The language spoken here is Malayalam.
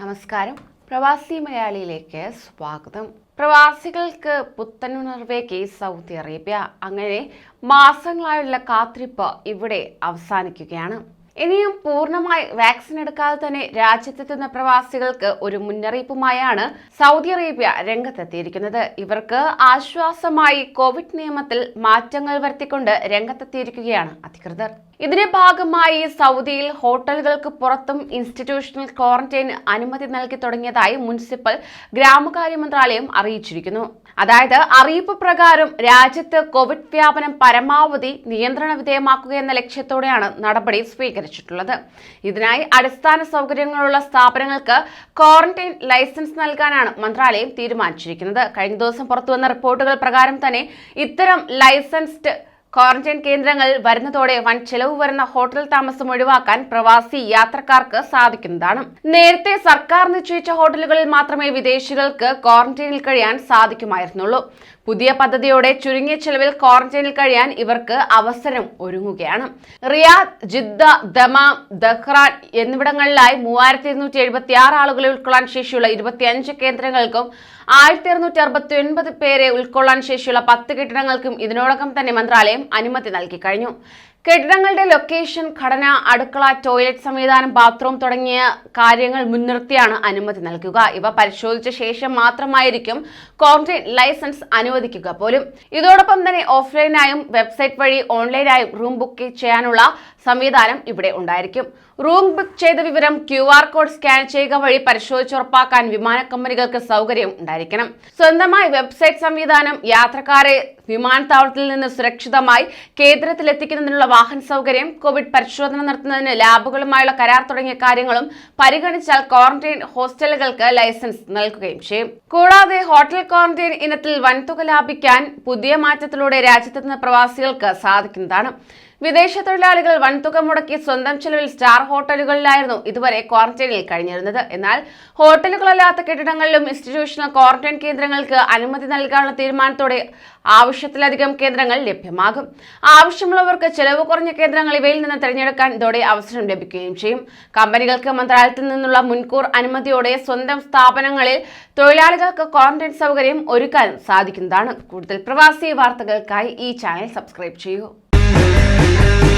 നമസ്കാരം. പ്രവാസി മലയാളിയിലേക്ക് സ്വാഗതം. പ്രവാസികൾക്ക് പുത്തനുണർവേക്ക് സൗദി അറേബ്യ. അങ്ങനെ മാസങ്ങളായുള്ള കാത്തിരിപ്പ് ഇവിടെ അവസാനിക്കുകയാണ്. ഇനിയും പൂർണമായി വാക്സിൻ എടുക്കാതെ തന്നെ രാജ്യത്തെത്തുന്ന പ്രവാസികൾക്ക് ഒരു മുന്നറിയിപ്പുമായാണ് സൗദി അറേബ്യ രംഗത്തെത്തിയിരിക്കുന്നത്. ഇവർക്ക് ആശ്വാസമായി കോവിഡ് നിയമത്തിൽ മാറ്റങ്ങൾ വരുത്തിക്കൊണ്ട് രംഗത്തെത്തിയിരിക്കുകയാണ് അധികൃതർ. ഇതിന്റെ ഭാഗമായി സൗദിയിൽ ഹോട്ടലുകൾക്ക് പുറത്തും ഇൻസ്റ്റിറ്റ്യൂഷണൽ ക്വാറന്റൈൻ അനുമതി നൽകി തുടങ്ങിയതായി മുനിസിപ്പൽ ഗ്രാമകാര്യ മന്ത്രാലയം അറിയിച്ചിരിക്കുന്നു. അതായത് അറിയിപ്പ് പ്രകാരം രാജ്യത്ത് കോവിഡ് വ്യാപനം പരമാവധി നിയന്ത്രണ വിധേയമാക്കുക എന്ന ലക്ഷ്യത്തോടെയാണ് നടപടി സ്വീകരിച്ചിട്ടുള്ളത്. ഇതിനായി അടിസ്ഥാന സൗകര്യങ്ങളുള്ള സ്ഥാപനങ്ങൾക്ക് ക്വാറന്റൈൻ ലൈസൻസ് നൽകാനാണ് മന്ത്രാലയം തീരുമാനിച്ചിരിക്കുന്നത്. കഴിഞ്ഞ ദിവസം പുറത്തുവന്ന റിപ്പോർട്ടുകൾ പ്രകാരം തന്നെ ഇത്തരം ലൈസൻസ്ഡ് ക്വാറന്റൈൻ കേന്ദ്രങ്ങൾ വരുന്നതോടെ വൻ ചെലവ് വരുന്ന ഹോട്ടൽ താമസം ഒഴിവാക്കാൻ പ്രവാസി യാത്രക്കാർക്ക് സാധിക്കുന്നതാണ്. നേരത്തെ സർക്കാർ നിശ്ചയിച്ച ഹോട്ടലുകളിൽ മാത്രമേ വിദേശികൾക്ക് ക്വാറന്റൈനിൽ കഴിയാൻ സാധിക്കുമായിരുന്നുള്ളൂ. പുതിയ പദ്ധതിയോടെ ചുരുങ്ങിയ ചെലവിൽ ക്വാറന്റൈനിൽ കഴിയാൻ ഇവർക്ക് അവസരം ഒരുങ്ങുകയാണ്. റിയാദ് ജിദ്ദ ദമാം ദഹ്റാൻ എന്നിവിടങ്ങളിലായി മൂവായിരത്തി ഇരുന്നൂറ്റി എഴുപത്തി ആറ് ആളുകളെ ഉൾക്കൊള്ളാൻ ശേഷിയുള്ള ഇരുപത്തിയഞ്ച് കേന്ദ്രങ്ങൾക്കും ആയിരത്തി അറുന്നൂറ്റി അറുപത്തി ഒൻപത് പേരെ ഉൾക്കൊള്ളാൻ ശേഷിയുള്ള പത്ത് കെട്ടിടങ്ങൾക്കും ഇതിനോടകം തന്നെ മന്ത്രാലയം അനുമതി നൽകി കഴിഞ്ഞു. കെട്ടിടങ്ങളുടെ ലൊക്കേഷൻ ഘടന അടുക്കള ടോയ്ലറ്റ് സംവിധാനം ബാത്റൂം തുടങ്ങിയ കാര്യങ്ങൾ മുൻനിർത്തിയാണ് അനുമതി നൽകുക. ഇവ പരിശോധിച്ച ശേഷം മാത്രമായിരിക്കും ക്വാറന്റൈൻ ലൈസൻസ് അനുവദിക്കുക. പോലും ഇതോടൊപ്പം തന്നെ ഓഫ്ലൈനായും വെബ്സൈറ്റ് വഴി ഓൺലൈനായും റൂം ബുക്ക് ചെയ്യാനുള്ള സംവിധാനം ഇവിടെ ഉണ്ടായിരിക്കും. റൂം ബുക്ക് ചെയ്ത വിവരം ക്യു ആർ കോഡ് സ്കാൻ ചെയ്യുക വഴി പരിശോധിച്ചുറപ്പാക്കാൻ വിമാന കമ്പനികൾക്ക് സൗകര്യം ഉണ്ടായിരിക്കണം. സ്വന്തമായി വെബ്സൈറ്റ് സംവിധാനം യാത്രക്കാരെ വിമാനത്താവളത്തിൽ നിന്ന് സുരക്ഷിതമായി കേന്ദ്രത്തിലെത്തിക്കുന്നതിനുള്ള വാഹന സൗകര്യം കോവിഡ് പരിശോധന നടത്തുന്നതിന് ലാബുകളുമായുള്ള കരാർ തുടങ്ങിയ കാര്യങ്ങളും പരിഗണിച്ചാൽ ക്വാറന്റൈൻ ഹോസ്റ്റലുകൾക്ക് ലൈസൻസ് നൽകുകയും ചെയ്യും. കൂടാതെ ഹോട്ടൽ ക്വാറന്റൈൻ ഇനത്തിൽ വൻതുക ലാഭിക്കാൻ പുതിയ മാറ്റത്തിലൂടെ രാജ്യത്തെത്തുന്ന പ്രവാസികൾക്ക് സാധിക്കുന്നതാണ്. വിദേശ തൊഴിലാളികൾ വൻതുക മുടക്കി സ്വന്തം ചെലവിൽ സ്റ്റാർ ഹോട്ടലുകളിലായിരുന്നു ഇതുവരെ ക്വാറന്റൈനിൽ കഴിഞ്ഞിരുന്നത്. എന്നാൽ ഹോട്ടലുകളല്ലാത്ത കെട്ടിടങ്ങളിലും ഇൻസ്റ്റിറ്റ്യൂഷണൽ ക്വാറന്റൈൻ കേന്ദ്രങ്ങൾക്ക് അനുമതി നൽകാനുള്ള തീരുമാനത്തോടെ ആവശ്യത്തിലധികം കേന്ദ്രങ്ങൾ ലഭ്യമാകും. ആവശ്യമുള്ളവർക്ക് ചെലവ് കുറഞ്ഞ കേന്ദ്രങ്ങൾ ഇവയിൽ നിന്ന് തിരഞ്ഞെടുക്കാൻ ഇതോടെ അവസരം ലഭിക്കുകയും ചെയ്യും. കമ്പനികൾക്ക് മന്ത്രാലയത്തിൽ നിന്നുള്ള മുൻകൂർ അനുമതിയോടെ സ്വന്തം സ്ഥാപനങ്ങളിൽ തൊഴിലാളികൾക്ക് ക്വാറന്റൈൻ സൗകര്യം ഒരുക്കാനും സാധിക്കുന്നതാണ്. കൂടുതൽ പ്രവാസി വാർത്തകൾക്കായി ഈ ചാനൽ സബ്സ്ക്രൈബ് ചെയ്യൂ. Yeah.